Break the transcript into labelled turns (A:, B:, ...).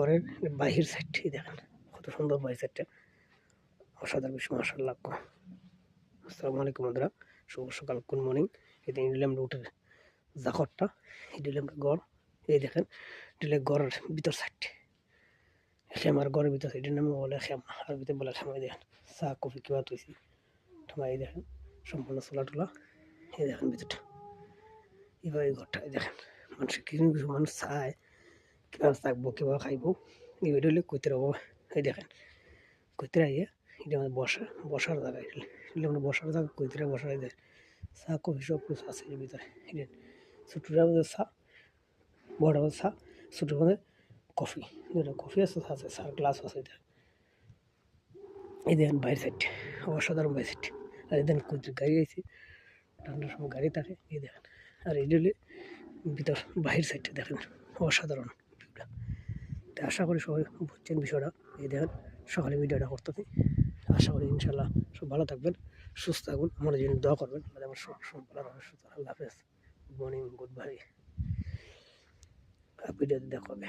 A: ঘরের বাহির সাইডটি দেখেন। কত সুন্দর বাহির সাইডটা। অসাধারণ বিষয় মাসাল্লাহ আসসালামু আলাইকুম বন্ধুরা। শুভ সকাল, গুড মর্নিং। এই দিন দিলাম রুটের জাকরটা এই গড়, এই দেখেন দিলে গড়ের ভিতর সাইডটি। খেমার গড়ের ভিতর সাইডের নামে বলে খেমা আর ভিতরে বলে খেমাই দেখেন, চা, কফি কিবা তুইছি ঠোমা এই দেখেন, সম্পূর্ণ চোলা টোলা এই দেখেন ভিতরটা। এবার এই ঘরটা দেখেন। মানুষ কিছু কিছু মানুষ চায় কীভাবে থাকব কীভাবে খাইব এই ভিডিও হলে কইতে রবো এই দেখেন কইতে আইয়ে এটা আমাদের বসা বসার জায়গা এটা এটা আমরা বসার জায়গা কইতে বসার দেয় চা কফি সব কিছু আছে এর ভিতরে এটা ছোটোটার মধ্যে চা বড়টার মধ্যে চা ছোটোর মধ্যে কফি দুটো কফি আছে চা আছে চার গ্লাস আছে এটা এই দেখেন বাইর সাইড অসাধারণ বাইর সাইড আর এই দেখেন গাড়ি আছে ঠান্ডার সময় গাড়ি থাকে এই দেখেন আর এই ভিতর বাহির সাইডটা দেখেন অসাধারণ আশা করি সবাই বুঝছেন বিষয়টা। এই দেখেন, সকালে ভিডিওটা করতে আশা করি ইনশাল্লাহ সব ভালো থাকবেন, সুস্থ থাকুন। আমার জন্য দোয়া করবেন। তাহলে আমার সব সব ভালো হবে সুস্থ আল্লাহ হাফেজ। গুড মর্নিং গুড বাই ভিডিওতে দেখা হবে।